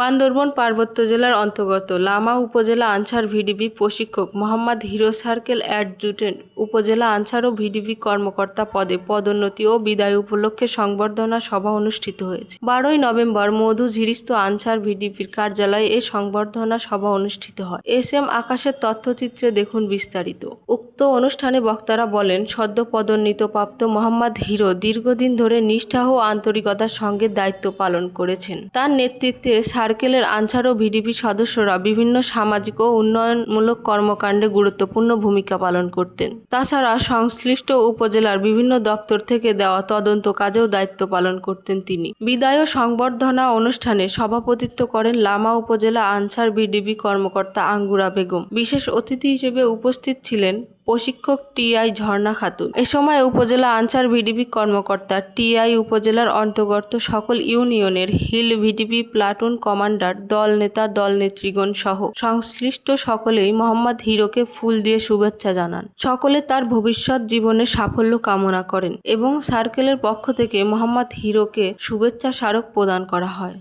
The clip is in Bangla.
বান্দরবন পার্বত্য জেলার অন্তর্গত লামা উপজেলা আনসার ভিডিপি প্রশিক্ষক মোহাম্মদ হিরো সার্কেল অ্যাডজুটেন্ট উপজেলা আনসার ও ভিডিপি কর্মকর্তা পদে পদোন্নতি ও বিদায় উপলক্ষে সংবর্ধনা সভা অনুষ্ঠিত হয়েছে। বারোই নভেম্বর মধু ঝিরিস্ত আনসার ভিডিপির কার্যালয়ে এ সংবর্ধনা সভা অনুষ্ঠিত হয়। এস এম আকাশের তথ্যচিত্রে দেখুন বিস্তারিত। উক্ত অনুষ্ঠানে বক্তারা বলেন, সদ্য পদোন্নীত প্রাপ্ত মোহাম্মদ হিরো দীর্ঘদিন ধরে নিষ্ঠা ও আন্তরিকতার সঙ্গে দায়িত্ব পালন করেছেন। তার নেতৃত্বে সার্কেলের আনসার ও ভিডিপি সদস্যরা বিভিন্ন সামাজিক ও উন্নয়নমূলক কর্মকাণ্ডে গুরুত্বপূর্ণ ভূমিকা পালন করতেন। তাছাড়া সংশ্লিষ্ট উপজেলার বিভিন্ন দপ্তর থেকে দেওয়া তদন্ত কাজেও দায়িত্ব পালন করতেন তিনি। বিদায় ও সংবর্ধনা অনুষ্ঠানে সভাপতিত্ব করেন লামা উপজেলা আনসার ভিডিপি কর্মকর্তা আঙ্গুরা বেগম। বিশেষ অতিথি হিসেবে উপস্থিত ছিলেন প্রশিক্ষক টিআই ঝর্ণা খাতুন। এ সময় উপজেলা আনসার ভিডিপি কর্মকর্তা টিআই উপজেলার অন্তর্গত সকল ইউনিয়নের হিল ভিডিপি প্লাটুন কমান্ডার, দল নেতা, দল নেতৃগণ সহ সংশ্লিষ্ট সকলেই মোহাম্মদ হিরোকে ফুল দিয়ে শুভেচ্ছা জানান। সকলে তার ভবিষ্যৎ জীবনে সাফল্য কামনা করেন এবং সার্কেলের পক্ষ থেকে মোহাম্মদ হিরোকে শুভেচ্ছা স্মারক প্রদান করা হয়।